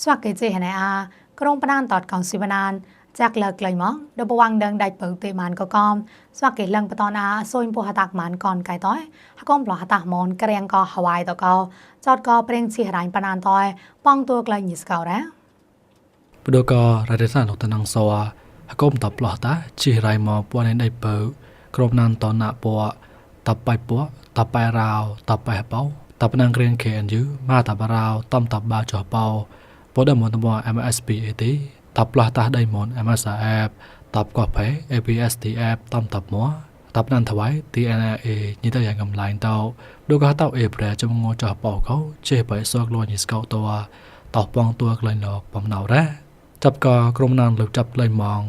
ស្វាក់គេចេហណែអាក្រុងបណានតតកោងស៊ីបណានចាក់លើកលៃមកដបវាងដងដាច់បើទេមានកកំស្វាក់គេលឹងបតនអាស៊ុញពោះតាក់មានកនកៃតោហកុំប្លោះតាមនក្រៀងកហវ៉ៃតកោចតកោប្រេងជីហរ៉ាញ់បណានតយប៉ងតួក្លៃញីស្កោរ៉ាបដកររសានតនងសវហកុំតប្លោះតាជីរៃមកពួនឯដៃបើក្រុមណានតណាពតបបៃពតបៃរោតបៃបោតបណាងក្រៀង KNU មកតបរោតំតបបាចោបោ បដមនតម MSP អេទីតប្លោះតាដៃមន MSAF តបកោផេ APSTF តំតបមួតបណានថវៃ TNA ញីតយ៉ាងកំឡាញ់តោដូចក៏តោអេប្រែចំងចោបោកោចេបៃសកលញីស្កោតោតោប៉ងតួក្លែងលបំណៅរ៉ាចាប់ក៏ក្រុមណានលើចាប់ក្លែងម៉ង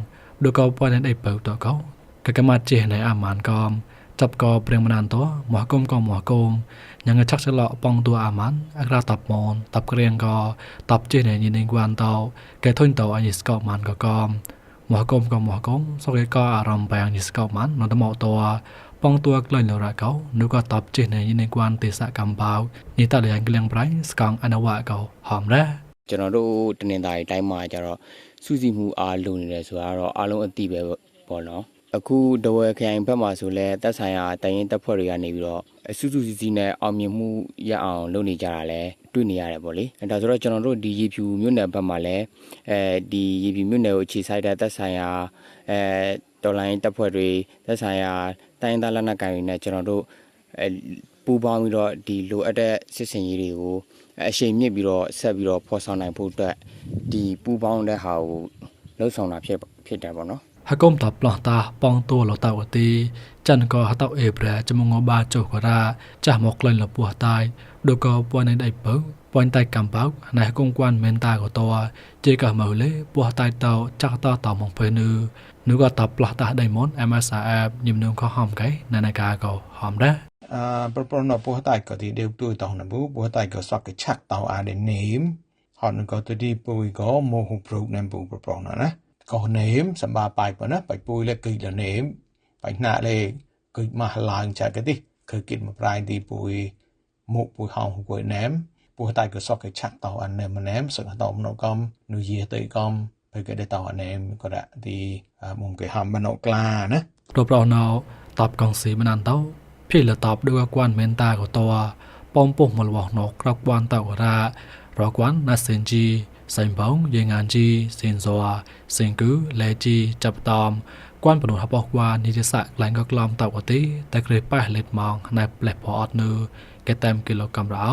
ដូចក៏ប៉នដៃបើតោកោកកមាចេណៃអាម៉ានកំ ចាប់ក៏ព្រៀងមណានតោមកគុំក៏មកគុំញ៉ាងឆាក់ចលប៉ងតួអាម៉ានអក្រាតបមនតបក្រៀងក៏តបចេណៃញីនឹងគួនតោកែធុញតោអញស្កោម៉ានក៏កំមកគុំក៏មកគុំសកេក៏អារម្មណ៍បែងញីស្កោម៉ាននៅតមកតោប៉ងតួក្លែងលរកោនោះក៏តបចេណៃញីនឹងគួនទេសកម្មបោញីតលយ៉ាងក្លៀងប្រៃស្កងអនវៈកោហមរ៉ា ကျွန်တော်တို့တနင်္သာရီတိုင်းမှာကျတော့စူးစီးမှုအားလုံနေတယ်ဆိုတာတော့အားလုံးအသိပဲပေါ့နော် အခုဒဝဲခရိုင်ဘက်မှာဆိုလဲတက်ဆိုင်ရာတိုင်ရင်တပ်ဖွဲ့တွေကနေပြီးတော့စူးစူးစီးစီးနဲ့အောင်မြင်မှုရအောင်လုပ်နေကြတာလဲတွေ့နေရတယ်ပေါ့လေအဲဒါဆိုတော့ကျွန်တော်တို့ဒီရေဖြူမြို့နယ်ဘက်မှာလဲအဲဒီရေဖြူမြို့နယ်ကိုအခြေစိုက်တဲ့တက်ဆိုင်ရာအဲတော်လိုင်းတပ်ဖွဲ့တွေတက်ဆိုင်ရာတိုင်းသားလက်နက်ကိုင်တွေနဲ့ကျွန်တော်တို့အဲပူးပေါင်းပြီးတော့ဒီလိုအပ်တဲ့စစ်စင်ရေးတွေကိုအရှိန်မြင့်ပြီးတော့ဆက်ပြီးတော့ဖော်ဆောင်နိုင်ဖို့အတွက်ဒီပူးပေါင်းတဲ့ဟာကိုလှုပ်ဆောင်တာဖြစ်ဖြစ်တယ်ပေါ့နော် ហកុំតប្លោះតាប៉ងតួលតៅទីចាន់ក៏ហតៅអេប្រែចមងបាចុករាចាស់មកក្លែងលពោះតៃដូក៏ពួនដៃបើពួនតៃកំបោណៃកងគួនមេនតាក៏តជេកមើលេពោះតៃតោចាក់តតមកពេលនឺនោះក៏តប្លោះតាដៃមន MSRF ញឹមនឹងក៏ហំកៃណណកាក៏ហំដែរ à pro pro nó bố tay có thì đều tuổi tàu nó bố bố tay có sắc cái chắc tàu à để nếm họ nó có tôi đi bùi có mô hụt pro nem bù pro pro nó nè có nếm sắm ba bài bữa nè bài bùi là kỳ là nếm bài nạ lệ kỳ mà làng chả cái đi kỳ kịp một bài đi bùi một bùi hồng bùi ném bùi tay có sắc cái chắc tàu ăn ném mà ném sợ tàu nó com nuôi dìa tới com ពេលគេតោអណែមក៏ដាក់ទីមុំគេហំបណោក្លាណាប្រប្រណៅតបកងស៊ីមិនអន្តោភីលតបដូចគួនមេនតាក៏តប៉ំពុះមលវណោក្របគួនតរ៉ារគួនណាសិនជីសៃបងយេងានជីសិ នហ្សវសិនគឺលេជីចាប់តំគួនបនុហបគួននិតិស័កក្លែងក៏ក្លំតបទីតែក្រេប៉ះលេតម៉ងណៃផ្លេះផអត់នឺកែតាមគីឡូកាំរោ